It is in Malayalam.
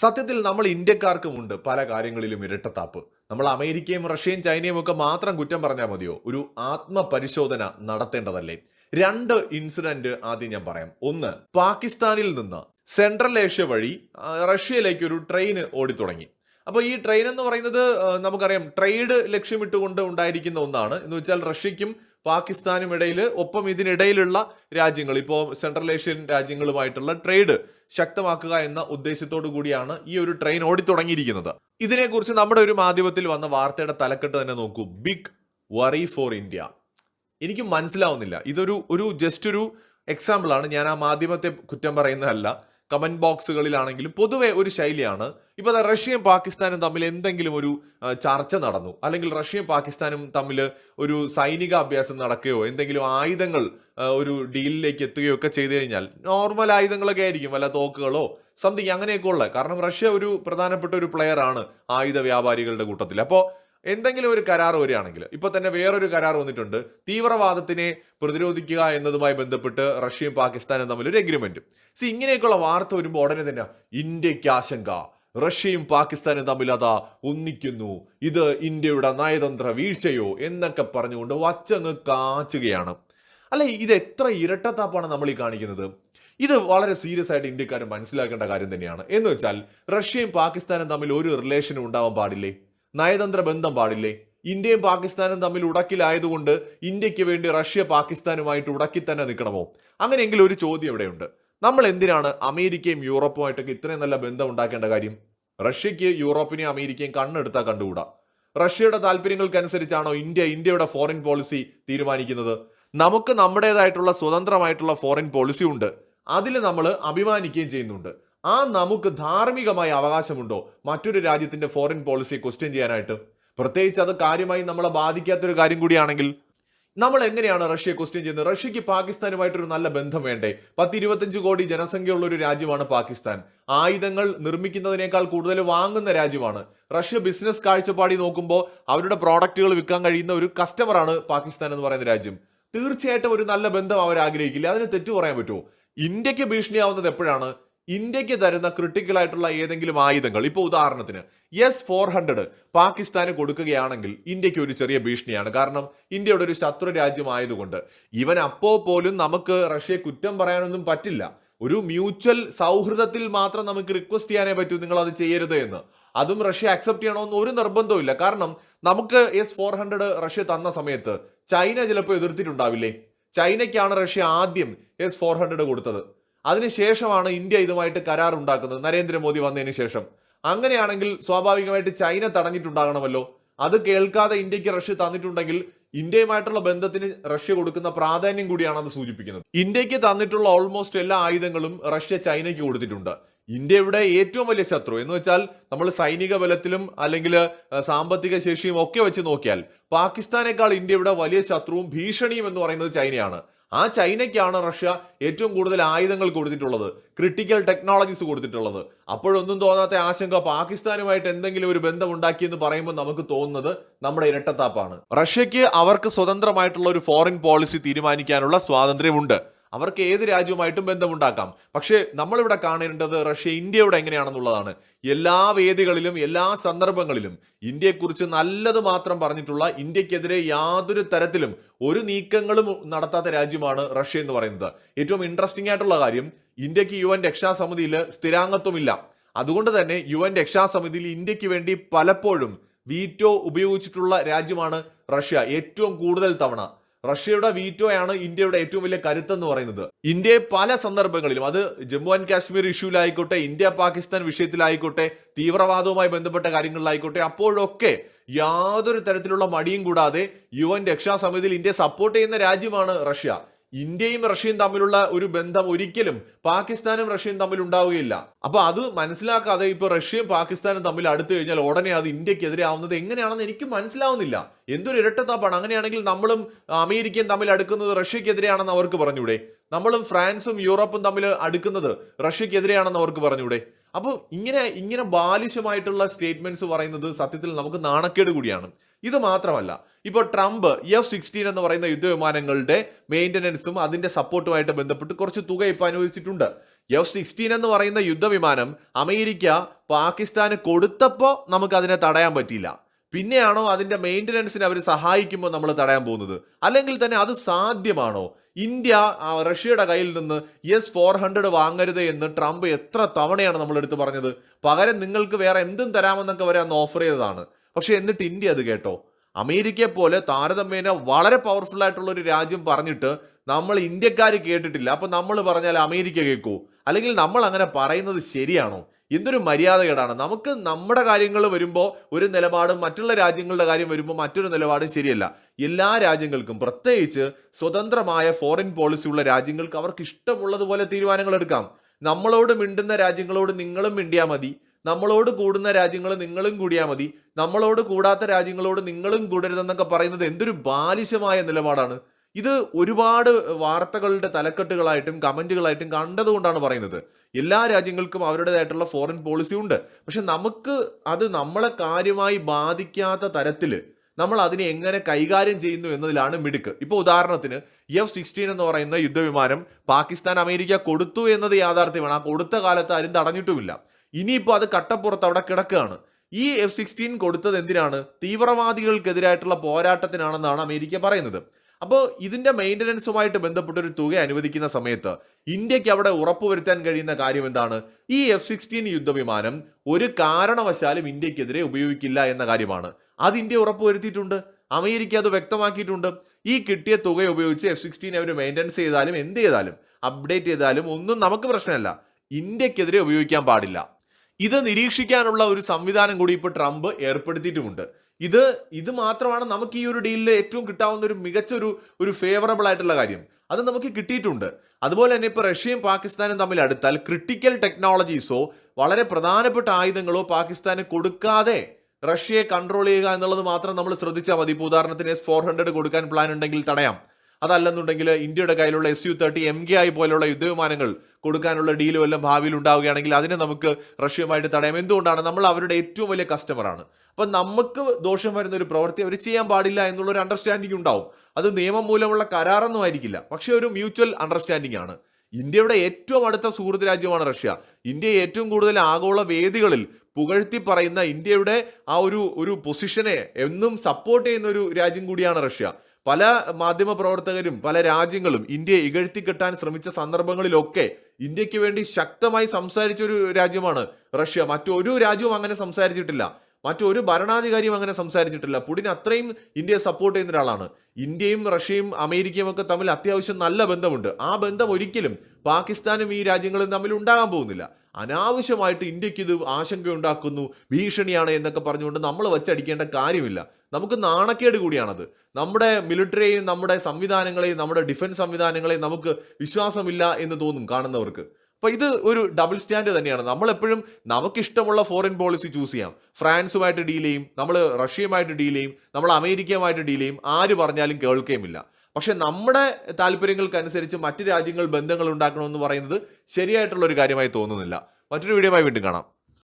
സത്യത്തിൽ നമ്മൾ ഇന്ത്യക്കാർക്കുമുണ്ട് പല കാര്യങ്ങളിലും ഇരട്ടത്താപ്പ്. നമ്മൾ അമേരിക്കയും റഷ്യയും ചൈനയും ഒക്കെ മാത്രം കുറ്റം പറഞ്ഞാൽ മതിയോ? ഒരു ആത്മപരിശോധന നടത്തേണ്ടതല്ലേ? രണ്ട് ഇൻസിഡന്റ് ആദ്യം ഞാൻ പറയാം. ഒന്ന് പാകിസ്ഥാനിൽ നിന്ന് സെൻട്രൽ ഏഷ്യ വഴി റഷ്യയിലേക്ക് ഒരു ട്രെയിൻ ഓടിത്തുടങ്ങി. അപ്പോൾ ഈ ട്രെയിൻ എന്ന് പറയുന്നത് നമുക്കറിയാം ട്രേഡ് ലക്ഷ്യമിട്ടുകൊണ്ട് ഉണ്ടായിരിക്കുന്ന ഒന്നാണ്. എന്ന് വെച്ചാൽ റഷ്യയ്ക്കും പാകിസ്ഥാനും ഇടയിൽ ഒപ്പം ഇതിനിടയിലുള്ള രാജ്യങ്ങൾ ഇപ്പോൾ സെൻട്രൽ ഏഷ്യൻ രാജ്യങ്ങളുമായിട്ടുള്ള ട്രേഡ് ശക്തമാക്കുക എന്ന ഉദ്ദേശത്തോടു കൂടിയാണ് ഈ ഒരു ട്രെയിൻ ഓടിത്തുടങ്ങിയിരിക്കുന്നത്. ഇതിനെക്കുറിച്ച് നമ്മുടെ ഒരു മാധ്യമത്തിൽ വന്ന വാർത്തയുടെ തലക്കെട്ട് തന്നെ നോക്കൂ. ബിഗ് വറി ഫോർ ഇന്ത്യ എനിക്ക് മനസ്സിലാവുന്നില്ല. ഇതൊരു ഒരു ജസ്റ്റ് ഒരു എക്സാമ്പിളാണ് ഞാൻ ആ മാധ്യമത്തെ കുറ്റം പറയുന്നതല്ല. കമന്റ് ബോക്സുകളിലാണെങ്കിലും പൊതുവെ ഒരു ശൈലിയാണ് ഇപ്പൊ ദാ റഷ്യയും പാകിസ്ഥാനും തമ്മിൽ എന്തെങ്കിലും ഒരു ചർച്ച നടന്നു. അല്ലെങ്കിൽ റഷ്യയും പാകിസ്ഥാനും തമ്മിൽ ഒരു സൈനിക അഭ്യാസം നടക്കുകയോ എന്തെങ്കിലും ആയുധങ്ങൾ ഒരു ഡീലിലേക്ക് എത്തുകയോ ഒക്കെ ചെയ്തു കഴിഞ്ഞാൽ നോർമൽ ആയുധങ്ങളൊക്കെ ആയിരിക്കും വല്ല തോക്കുകളോ സംതിങ് അങ്ങനെയൊക്കെ ഉള്ള കാരണം റഷ്യ ഒരു പ്രധാനപ്പെട്ട ഒരു പ്ലെയർ ആണ് ആയുധ വ്യാപാരികളുടെ കൂട്ടത്തിൽ. അപ്പോൾ എന്തെങ്കിലും ഒരു കരാർ വരികയാണെങ്കിൽ ഇപ്പൊ തന്നെ വേറൊരു കരാർ വന്നിട്ടുണ്ട്. തീവ്രവാദത്തിനെ പ്രതിരോധിക്കുക എന്നതുമായി ബന്ധപ്പെട്ട് റഷ്യയും പാകിസ്ഥാനും തമ്മിൽ ഒരു എഗ്രിമെന്റ് സി ഇങ്ങനെയൊക്കെയുള്ള വാർത്ത വരുമ്പോൾ ഉടനെ തന്നെ ഇന്ത്യയ്ക്ക് ആശങ്ക. റഷ്യയും പാകിസ്ഥാനും തമ്മിൽ അതാ ഒന്നിക്കുന്നു. ഇത് ഇന്ത്യയുടെ നയതന്ത്ര വീഴ്ചയോ എന്നൊക്കെ പറഞ്ഞുകൊണ്ട് വച്ചങ്ങ് കാച്ചുകയാണ്. അല്ലെ ഇത് എത്ര ഇരട്ടത്താപ്പാണ് നമ്മൾ ഈ കാണിക്കുന്നത്? ഇത് വളരെ സീരിയസ് ആയിട്ട് ഇന്ത്യക്കാർ മനസ്സിലാക്കേണ്ട കാര്യം തന്നെയാണ്. എന്ന് വെച്ചാൽ റഷ്യയും പാകിസ്ഥാനും തമ്മിൽ ഒരു റിലേഷനും ഉണ്ടാവാൻ പാടില്ലേ? നയതന്ത്ര ബന്ധം പാടില്ലേ? ഇന്ത്യയും പാകിസ്ഥാനും തമ്മിൽ ഉടക്കിലായതുകൊണ്ട് ഇന്ത്യയ്ക്ക് വേണ്ടി റഷ്യ പാകിസ്ഥാനുമായിട്ട് ഉടക്കി തന്നെ നിൽക്കണമോ? അങ്ങനെയെങ്കിൽ ഒരു ചോദ്യം ഇവിടെയുണ്ട്. നമ്മൾ എന്തിനാണ് അമേരിക്കയും യൂറോപ്പുമായിട്ടൊക്കെ ഇത്രയും നല്ല ബന്ധം ഉണ്ടാക്കേണ്ട കാര്യം? റഷ്യക്ക് യൂറോപ്പിനെയും അമേരിക്കയും കണ്ണെടുത്താൽ കണ്ടുകൂടാ. റഷ്യയുടെ താല്പര്യങ്ങൾക്കനുസരിച്ചാണോ ഇന്ത്യ ഇന്ത്യയുടെ ഫോറിൻ പോളിസി തീരുമാനിക്കുന്നത്? നമുക്ക് നമ്മുടേതായിട്ടുള്ള സ്വതന്ത്രമായിട്ടുള്ള ഫോറിൻ പോളിസി ഉണ്ട്. അതിൽ നമ്മൾ അഭിമാനിക്കുകയും ചെയ്യുന്നുണ്ട്. ആ നമുക്ക് ധാർമ്മികമായ അവകാശമുണ്ടോ? മറ്റൊരു രാജ്യത്തിന്റെ ഫോറിൻ പോളിസിയെ ക്വസ്റ്റ്യൻ ചെയ്യാനായിട്ട്. പ്രത്യേകിച്ച് അത് കാര്യമായി നമ്മളെ ബാധിക്കാത്തൊരു കാര്യം കൂടിയാണെങ്കിൽ നമ്മൾ എങ്ങനെയാണ് റഷ്യയെ ക്വസ്റ്റ്യൻ ചെയ്യുന്നത്? റഷ്യക്ക് പാകിസ്ഥാനുമായിട്ടൊരു നല്ല ബന്ധം വേണ്ടേ? പത്ത് ഇരുപത്തഞ്ച് കോടി ജനസംഖ്യയുള്ള ഒരു രാജ്യമാണ് പാകിസ്ഥാൻ. ആയുധങ്ങൾ നിർമ്മിക്കുന്നതിനേക്കാൾ കൂടുതൽ വാങ്ങുന്ന രാജ്യമാണ്. റഷ്യ ബിസിനസ് കാഴ്ചപ്പാടി നോക്കുമ്പോൾ അവരുടെ പ്രോഡക്റ്റുകൾ വിൽക്കാൻ കഴിയുന്ന ഒരു കസ്റ്റമറാണ് പാകിസ്ഥാൻ എന്ന് പറയുന്ന രാജ്യം. തീർച്ചയായിട്ടും ഒരു നല്ല ബന്ധം അവർ ആഗ്രഹിക്കില്ല അതിന് തെറ്റു പറയാൻ പറ്റുമോ? ഇന്ത്യയ്ക്ക് ഭീഷണിയാവുന്നത് എപ്പോഴാണ്? ഇന്ത്യയ്ക്ക് തരുന്ന ക്രിട്ടിക്കൽ ആയിട്ടുള്ള ഏതെങ്കിലും ആയുധങ്ങൾ. ഇപ്പോൾ ഉദാഹരണത്തിന് എസ് ഫോർ ഹൺഡ്രഡ് പാകിസ്ഥാന് കൊടുക്കുകയാണെങ്കിൽ ഇന്ത്യയ്ക്ക് ഒരു ചെറിയ ഭീഷണിയാണ്. കാരണം ഇന്ത്യയുടെ ഒരു ശത്രു രാജ്യമായതുകൊണ്ട് ഇവൻ അപ്പോൾ പോലും നമുക്ക് റഷ്യയെ കുറ്റം പറയാനൊന്നും പറ്റില്ല. ഒരു മ്യൂച്വൽ സൗഹൃദത്തിൽ മാത്രം നമുക്ക് റിക്വസ്റ്റ് ചെയ്യാനേ പറ്റൂ. നിങ്ങൾ അത് ചെയ്യരുത് എന്ന്. അതും റഷ്യ അക്സെപ്റ്റ് ചെയ്യണമെന്ന് ഒരു നിർബന്ധവും കാരണം നമുക്ക് എസ് ഫോർ ഹൺഡ്രഡ് റഷ്യ തന്ന സമയത്ത് ചൈന ചിലപ്പോൾ എതിർത്തിട്ടുണ്ടാവില്ലേ? ചൈനയ്ക്കാണ് റഷ്യ ആദ്യം എസ് ഫോർ ഹൺഡ്രഡ് കൊടുത്തത്. അതിനുശേഷമാണ് ഇന്ത്യ ഇതുമായിട്ട് കരാർ ഉണ്ടാക്കുന്നത് നരേന്ദ്രമോദി വന്നതിന് ശേഷം. അങ്ങനെയാണെങ്കിൽ സ്വാഭാവികമായിട്ട് ചൈന തടഞ്ഞിട്ടുണ്ടാകണമല്ലോ. അത് കേൾക്കാതെ ഇന്ത്യയ്ക്ക് റഷ്യ തന്നിട്ടുണ്ടെങ്കിൽ ഇന്ത്യയുമായിട്ടുള്ള ബന്ധത്തിന് റഷ്യ കൊടുക്കുന്ന പ്രാധാന്യം കൂടിയാണ് അത് സൂചിപ്പിക്കുന്നത് ഇന്ത്യയ്ക്ക് തന്നിട്ടുള്ള ഓൾമോസ്റ്റ് എല്ലാ ആയുധങ്ങളും റഷ്യ ചൈനയ്ക്ക് കൊടുത്തിട്ടുണ്ട്. ഇന്ത്യയുടെ ഏറ്റവും വലിയ ശത്രു. എന്ന് വെച്ചാൽ നമ്മൾ സൈനിക ബലത്തിലും അല്ലെങ്കിൽ സാമ്പത്തിക ശേഷിയും ഒക്കെ വെച്ച് നോക്കിയാൽ പാകിസ്ഥാനേക്കാൾ ഇന്ത്യയുടെ വലിയ ശത്രുവും ഭീഷണിയും എന്ന് പറയുന്നത് ചൈനയാണ്. ആ ചൈനയ്ക്കാണ് റഷ്യ ഏറ്റവും കൂടുതൽ ആയുധങ്ങൾ കൊടുത്തിട്ടുള്ളത് ക്രിട്ടിക്കൽ ടെക്നോളജീസ് കൊടുത്തിട്ടുള്ളത്. അപ്പോഴൊന്നും തോന്നാത്ത ആശങ്ക പാകിസ്ഥാനുമായിട്ട് എന്തെങ്കിലും ഒരു ബന്ധം ഉണ്ടാക്കിയെന്ന് പറയുമ്പോൾ നമുക്ക് തോന്നുന്നത് നമ്മുടെ ഇരട്ടത്താപ്പാണ്. റഷ്യയ്ക്ക് അവർക്ക് സ്വതന്ത്രമായിട്ടുള്ള ഒരു ഫോറിൻ പോളിസി തീരുമാനിക്കാനുള്ള സ്വാതന്ത്ര്യമുണ്ട്. അവർക്ക് ഏത് രാജ്യവുമായിട്ടും ബന്ധമുണ്ടാക്കാം. പക്ഷേ നമ്മളിവിടെ കാണേണ്ടത് റഷ്യ ഇന്ത്യയോട് എങ്ങനെയാണെന്നുള്ളതാണ്. എല്ലാ വേദികളിലും എല്ലാ സന്ദർഭങ്ങളിലും ഇന്ത്യയെക്കുറിച്ച് നല്ലത് മാത്രം പറഞ്ഞിട്ടുള്ള ഇന്ത്യക്കെതിരെ യാതൊരു തരത്തിലും ഒരു നീക്കങ്ങളും നടത്താത്ത രാജ്യമാണ് റഷ്യ എന്ന് പറയുന്നത്. ഏറ്റവും ഇൻട്രസ്റ്റിംഗ് ആയിട്ടുള്ള കാര്യം ഇന്ത്യയ്ക്ക് യു എൻ രക്ഷാസമിതിയിൽ സ്ഥിരാംഗത്വമില്ല. അതുകൊണ്ട് തന്നെ യു എൻ രക്ഷാസമിതിയിൽ ഇന്ത്യയ്ക്ക് വേണ്ടി പലപ്പോഴും വീറ്റോ ഉപയോഗിച്ചിട്ടുള്ള രാജ്യമാണ് റഷ്യ ഏറ്റവും കൂടുതൽ തവണ. റഷ്യയുടെ വീറ്റോയാണ് ഇന്ത്യയുടെ ഏറ്റവും വലിയ കരുത്തെന്ന് പറയുന്നത്. ഇന്ത്യയെ പല സന്ദർഭങ്ങളിലും അത് ജമ്മു ആൻഡ് കാശ്മീർ ഇഷ്യൂലായിക്കോട്ടെ ഇന്ത്യ പാകിസ്ഥാൻ വിഷയത്തിലായിക്കോട്ടെ തീവ്രവാദവുമായി ബന്ധപ്പെട്ട കാര്യങ്ങളിലായിക്കോട്ടെ അപ്പോഴൊക്കെ യാതൊരു തരത്തിലുള്ള മടിയും കൂടാതെ യു എൻ രക്ഷാസമിതിയിൽ ഇന്ത്യ സപ്പോർട്ട് ചെയ്യുന്ന രാജ്യമാണ് റഷ്യ. ഇന്ത്യയും റഷ്യയും തമ്മിലുള്ള ഒരു ബന്ധം ഒരിക്കലും പാകിസ്ഥാനും റഷ്യയും തമ്മിൽ ഉണ്ടാവുകയില്ല. അപ്പൊ അത് മനസ്സിലാക്കാതെ ഇപ്പൊ റഷ്യയും പാകിസ്ഥാനും തമ്മിൽ അടുത്തു കഴിഞ്ഞാൽ ഉടനെ അത് ഇന്ത്യക്കെതിരെ ആവുന്നത് എങ്ങനെയാണെന്ന് എനിക്ക് മനസ്സിലാവുന്നില്ല. എന്തൊരു ഇരട്ടത്താപ്പാണ്. അങ്ങനെയാണെങ്കിൽ നമ്മളും അമേരിക്കയും തമ്മിൽ അടുക്കുന്നത് റഷ്യക്കെതിരെയാണെന്ന് അവർക്ക് പറഞ്ഞൂടെ? നമ്മളും ഫ്രാൻസും യൂറോപ്പും തമ്മിൽ അടുക്കുന്നത് റഷ്യക്കെതിരെയാണെന്ന് അവർക്ക് പറഞ്ഞൂടെ? അപ്പോൾ ഇങ്ങനെ ഇങ്ങനെ ബാലിശമായിട്ടുള്ള സ്റ്റേറ്റ്മെന്റ്സ് പറയുന്നത് സത്യത്തിൽ നമുക്ക് നാണക്കേട് കൂടിയാണ്. ഇത് മാത്രമല്ല ഇപ്പോൾ ട്രംപ് എഫ് സിക്സ്റ്റീൻ എന്ന് പറയുന്ന യുദ്ധവിമാനങ്ങളുടെ മെയിന്റനൻസും അതിന്റെ സപ്പോർട്ടുമായിട്ട് ബന്ധപ്പെട്ട് കുറച്ച് തുക ഇപ്പോൾ അനുവദിച്ചിട്ടുണ്ട്. എഫ് സിക്സ്റ്റീൻ എന്ന് പറയുന്ന യുദ്ധവിമാനം അമേരിക്ക പാകിസ്ഥാന് കൊടുത്തപ്പോൾ നമുക്ക് അതിനെ തടയാൻ പറ്റിയില്ല. പിന്നെയാണോ അതിന്റെ മെയിന്റനൻസിന് അവർ സഹായിക്കുമ്പോൾ നമ്മൾ തടയാൻ പോകുന്നത്? അല്ലെങ്കിൽ തന്നെ അത് സാധ്യമാണോ? ഇന്ത്യ റഷ്യയുടെ കയ്യിൽ നിന്ന് എസ് ഫോർ ഹൺഡ്രഡ് വാങ്ങരുത് എന്ന് ട്രംപ് എത്ര തവണയാണ് നമ്മൾ എടുത്തു പറഞ്ഞത്. പകരം നിങ്ങൾക്ക് വേറെ എന്തും തരാമെന്നൊക്കെ വരെ അന്ന് ഓഫർ ചെയ്തതാണ്. പക്ഷെ എന്നിട്ട് ഇന്ത്യ അത് കേട്ടോ. അമേരിക്കയെ പോലെ താരതമ്യേന വളരെ പവർഫുൾ ആയിട്ടുള്ള ഒരു രാജ്യം പറഞ്ഞിട്ട് നമ്മൾ ഇന്ത്യക്കാർ കേട്ടിട്ടില്ല. അപ്പൊ നമ്മൾ പറഞ്ഞാൽ അമേരിക്ക കേൾക്കൂ. അല്ലെങ്കിൽ നമ്മൾ അങ്ങനെ പറയുന്നത് ശരിയാണോ? എന്തൊരു മര്യാദകേടാണ്. നമുക്ക് നമ്മുടെ കാര്യങ്ങൾ വരുമ്പോൾ ഒരു നിലപാടും മറ്റുള്ള രാജ്യങ്ങളുടെ കാര്യം വരുമ്പോൾ മറ്റൊരു നിലപാടും ശരിയല്ല. എല്ലാ രാജ്യങ്ങൾക്കും പ്രത്യേകിച്ച് സ്വതന്ത്രമായ ഫോറിൻ പോളിസി ഉള്ള രാജ്യങ്ങൾക്ക് അവർക്ക് ഇഷ്ടമുള്ളതുപോലെ തീരുമാനങ്ങൾ എടുക്കാം. നമ്മളോട് മിണ്ടുന്ന രാജ്യങ്ങളോട് നിങ്ങളും മിണ്ടിയാൽ മതി. നമ്മളോട് കൂടുന്ന രാജ്യങ്ങൾ നിങ്ങളും കൂടിയാൽ മതി. നമ്മളോട് കൂടാത്ത രാജ്യങ്ങളോട് നിങ്ങളും കൂടരുതെന്നൊക്കെ പറയുന്നത് എന്തൊരു ബാലിശമായ നിലപാടാണ്. ഇത് ഒരുപാട് വാർത്തകളുടെ തലക്കെട്ടുകളായിട്ടും കമന്റുകളായിട്ടും കണ്ടതുകൊണ്ടാണ് പറയുന്നത്. എല്ലാ രാജ്യങ്ങൾക്കും അവരുടേതായിട്ടുള്ള ഫോറിൻ പോളിസി ഉണ്ട്. പക്ഷെ നമുക്ക് അത് നമ്മളെ കാര്യമായി ബാധിക്കാത്ത തരത്തിൽ നമ്മൾ അതിനെ എങ്ങനെ കൈകാര്യം ചെയ്യുന്നു എന്നതിലാണ് മിടുക്ക്. ഇപ്പൊ ഉദാഹരണത്തിന് എഫ് സിക്സ്റ്റീൻ എന്ന് പറയുന്ന യുദ്ധവിമാനം പാകിസ്ഥാൻ അമേരിക്ക കൊടുത്തു എന്നത് യാഥാർത്ഥ്യമാണ്. ആ കൊടുത്ത കാലത്ത് ആരും തടഞ്ഞിട്ടുമില്ല. ഇനിയിപ്പോൾ അത് കട്ടപ്പുറത്ത് അവിടെ കിടക്കുകയാണ്. ഈ എഫ് സിക്സ്റ്റീൻ കൊടുത്തത് എന്തിനാണ്? തീവ്രവാദികൾക്കെതിരായിട്ടുള്ള പോരാട്ടത്തിനാണെന്നാണ് അമേരിക്ക പറയുന്നത്. അപ്പോൾ ഇതിന്റെ മെയിന്റനൻസുമായിട്ട് ബന്ധപ്പെട്ട ഒരു തുക അനുവദിക്കുന്ന സമയത്ത് ഇന്ത്യയ്ക്ക് അവിടെ ഉറപ്പുവരുത്താൻ കഴിയുന്ന കാര്യം എന്താണ്? ഈ എഫ് സിക്സ്റ്റീൻ യുദ്ധവിമാനം ഒരു കാരണവശാലും ഇന്ത്യക്കെതിരെ ഉപയോഗിക്കില്ല എന്ന കാര്യമാണ്. അത് ഇന്ത്യ ഉറപ്പുവരുത്തിയിട്ടുണ്ട്. അമേരിക്ക അത് വ്യക്തമാക്കിയിട്ടുണ്ട്. ഈ കിട്ടിയ തുക ഉപയോഗിച്ച് എഫ് സിക്സ്റ്റീൻ അവർ മെയിന്റനൻസ് ചെയ്താലും എന്ത് ചെയ്താലും അപ്ഡേറ്റ് ചെയ്താലും ഒന്നും നമുക്ക് പ്രശ്നമല്ല. ഇന്ത്യക്കെതിരെ ഉപയോഗിക്കാൻ പാടില്ല. ഇത് നിരീക്ഷിക്കാനുള്ള ഒരു സംവിധാനം കൂടി ഇപ്പോൾ ട്രംപ് ഏർപ്പെടുത്തിയിട്ടുമുണ്ട്. ഇത് ഇത് മാത്രമാണ് നമുക്ക് ഈ ഒരു ഡീലിൽ ഏറ്റവും കിട്ടാവുന്ന ഒരു മികച്ചൊരു ഒരു ഫേവറബിൾ ആയിട്ടുള്ള കാര്യം. അത് നമുക്ക് കിട്ടിയിട്ടുണ്ട്. അതുപോലെ തന്നെ ഇപ്പോൾ റഷ്യയും പാകിസ്ഥാനും തമ്മിൽ അടുത്താൽ ക്രിട്ടിക്കൽ ടെക്നോളജീസോ വളരെ പ്രധാനപ്പെട്ട ആയുധങ്ങളോ പാകിസ്ഥാന് കൊടുക്കാതെ റഷ്യയെ കൺട്രോൾ ചെയ്യുക എന്നുള്ളത് മാത്രം നമ്മൾ ശ്രദ്ധിച്ചാൽ മതി. ഇപ്പോൾ ഉദാഹരണത്തിന് എസ് ഫോർ ഹൺഡ്രഡ് കൊടുക്കാൻ പ്ലാൻ ഉണ്ടെങ്കിൽ തടയാം. അതല്ലെന്നുണ്ടെങ്കിൽ ഇന്ത്യയുടെ കയ്യിലുള്ള S U thirty M K I പോലുള്ള യുദ്ധവിമാനങ്ങൾ കൊടുക്കാനുള്ള ഡീലും എല്ലാം ഭാവിയിൽ ഉണ്ടാവുകയാണെങ്കിൽ അതിനെ നമുക്ക് റഷ്യയുമായിട്ട് തടയാം. എന്തുകൊണ്ടാണ്? നമ്മൾ അവരുടെ ഏറ്റവും വലിയ കസ്റ്റമറാണ് അപ്പം നമുക്ക് ദോഷം വരുന്ന ഒരു പ്രവൃത്തി അവർ ചെയ്യാൻ പാടില്ല എന്നുള്ള ഒരു അണ്ടർസ്റ്റാൻഡിംഗ് ഉണ്ടാവും. അത് നിയമം മൂലമുള്ള കരാറൊന്നും ആയിരിക്കില്ല. പക്ഷേ ഒരു മ്യൂച്വൽ അണ്ടർസ്റ്റാൻഡിംഗ് ആണ്. ഇന്ത്യയുടെ ഏറ്റവും അടുത്ത സുഹൃത്ത് രാജ്യമാണ് റഷ്യ. ഇന്ത്യ ഏറ്റവും കൂടുതൽ ആഗോള വേദികളിൽ പുകഴ്ത്തി പറയുന്ന ഇന്ത്യയുടെ ആ ഒരു ഒരു പൊസിഷനെ എന്നും സപ്പോർട്ട് ചെയ്യുന്ന ഒരു രാജ്യം കൂടിയാണ് റഷ്യ. പല മാധ്യമ പ്രവർത്തകരും പല രാജ്യങ്ങളും ഇന്ത്യയെ ഇകഴ്ത്തി കെട്ടാൻ ശ്രമിച്ച സന്ദർഭങ്ങളിലൊക്കെ ഇന്ത്യയ്ക്ക് വേണ്ടി ശക്തമായി സംസാരിച്ച ഒരു രാജ്യമാണ് റഷ്യ. മറ്റൊരു രാജ്യവും അങ്ങനെ സംസാരിച്ചിട്ടില്ല. മറ്റൊരു ഭരണാധികാരിയും അങ്ങനെ സംസാരിച്ചിട്ടില്ല. പുടിൻ അത്രയും ഇന്ത്യയെ സപ്പോർട്ട് ചെയ്യുന്ന ഒരാളാണ്. ഇന്ത്യയും റഷ്യയും അമേരിക്കയും ഒക്കെ തമ്മിൽ അത്യാവശ്യം നല്ല ബന്ധമുണ്ട്. ആ ബന്ധം ഒരിക്കലും പാകിസ്ഥാനും ഈ രാജ്യങ്ങളും തമ്മിൽ ഉണ്ടാകാൻ പോകുന്നില്ല. അനാവശ്യമായിട്ട് ഇന്ത്യയ്ക്ക് ഇത് ആശങ്കയുണ്ടാക്കുന്നു ഭീഷണിയാണ് എന്നൊക്കെ പറഞ്ഞുകൊണ്ട് നമ്മൾ വച്ചടിക്കേണ്ട കാര്യമില്ല. നമുക്ക് നാണക്കേട് കൂടിയാണത്. നമ്മുടെ മിലിറ്ററിയെയും നമ്മുടെ സംവിധാനങ്ങളെയും നമ്മുടെ ഡിഫൻസ് സംവിധാനങ്ങളെയും നമുക്ക് വിശ്വാസമില്ല എന്ന് തോന്നും കാണുന്നവർക്ക്. അപ്പൊ ഇത് ഒരു ഡബിൾ സ്റ്റാൻഡ് തന്നെയാണ്. നമ്മളെപ്പോഴും നമുക്കിഷ്ടമുള്ള ഫോറിൻ പോളിസി ചൂസ് ചെയ്യാം. ഫ്രാൻസുമായിട്ട് ഡീൽ ചെയ്യും നമ്മൾ റഷ്യയുമായിട്ട് ഡീൽ ചെയ്യും നമ്മൾ അമേരിക്കയുമായിട്ട് ഡീൽ ചെയ്യും ആര് പറഞ്ഞാലും കേൾക്കുകയുമില്ല പക്ഷെ നമ്മുടെ താല്പര്യങ്ങൾക്കനുസരിച്ച് മറ്റു രാജ്യങ്ങൾ ബന്ധങ്ങൾ ഉണ്ടാക്കണമെന്ന് പറയുന്നത് ശരിയായിട്ടുള്ള ഒരു കാര്യമായി തോന്നുന്നില്ല. മറ്റൊരു വീഡിയോയുമായി വീണ്ടും കാണാം.